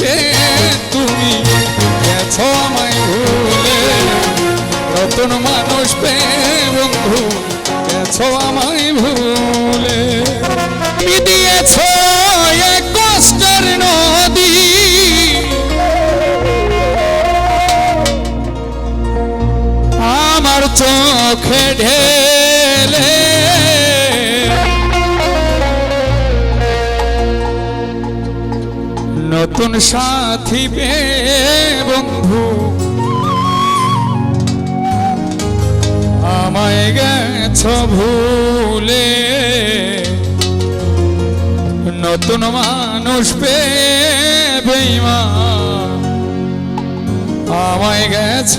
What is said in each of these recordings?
পেয়ে তুমি গেছো আমায় ভুলে। নতুন মানুষ পেয়ে বন্ধু গেছো আমায় ভুলে। তুমি দিয়েছ এক কষ্টের নদী। আমার চোখে ঢেলে নতুন সাথী পেয়ে বন্ধু, আমায় গেছ ভুলে। নতুন মানুষ পেয়ে বেইমান আমায় গেছ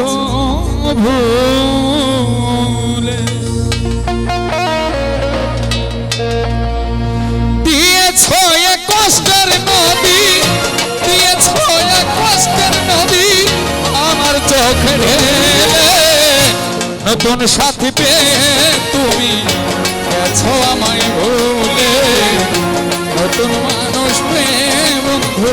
ভুলে। দিয়েছ এ কষ্টের নদী নতুন সাথী পেয়ে তুমি গেছো আমায় ভুলে। নতুন মানুষ পেয়ে বন্ধু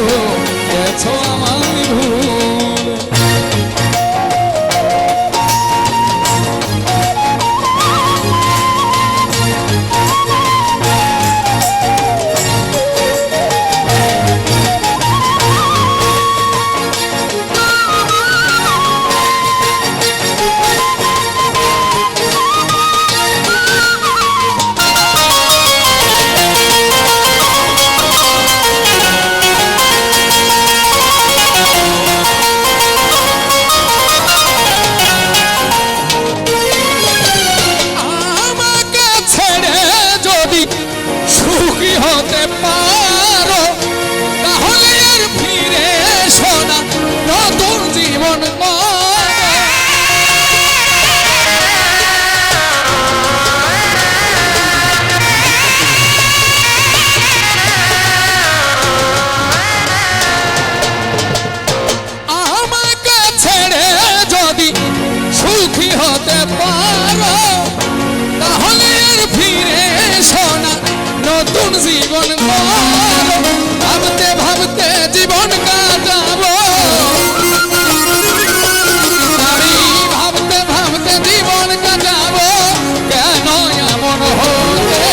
prepara. জীবন। ভাবতে ভাবতে জীবন কাটাবো। ভাবতে ভাবতে জীবন কাটাবো, কেন এমন হলে?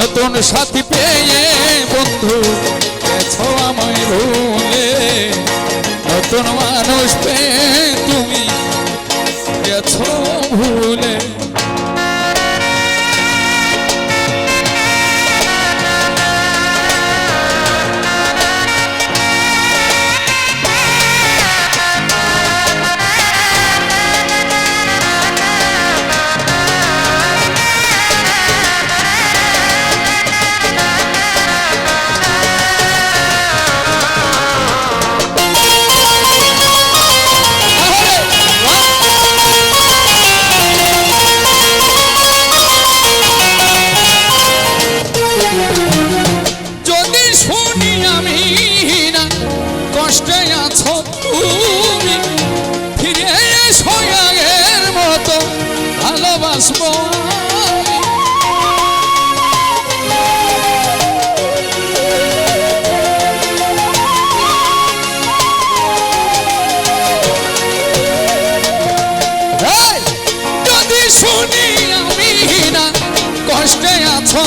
নতুন সাথী পেয়ে বন্ধু গেছো আমায় ভুলে। নতুন মানুষ পেয়ে তুমি গেছো ভুলে। এই, যদি শুনি আমি না কষ্টে আছো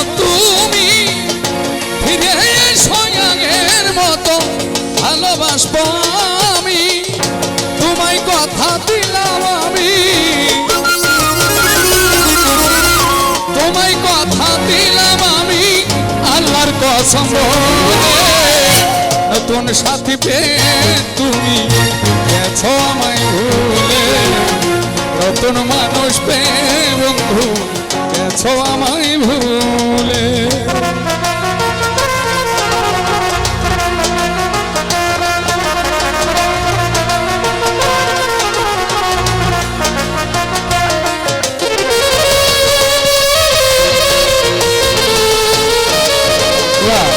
সম্ভবে নতুন সাথী পেয়ে তুমি গেছো আমায় ভুলে। নতুন মানুষ পেয়ে love.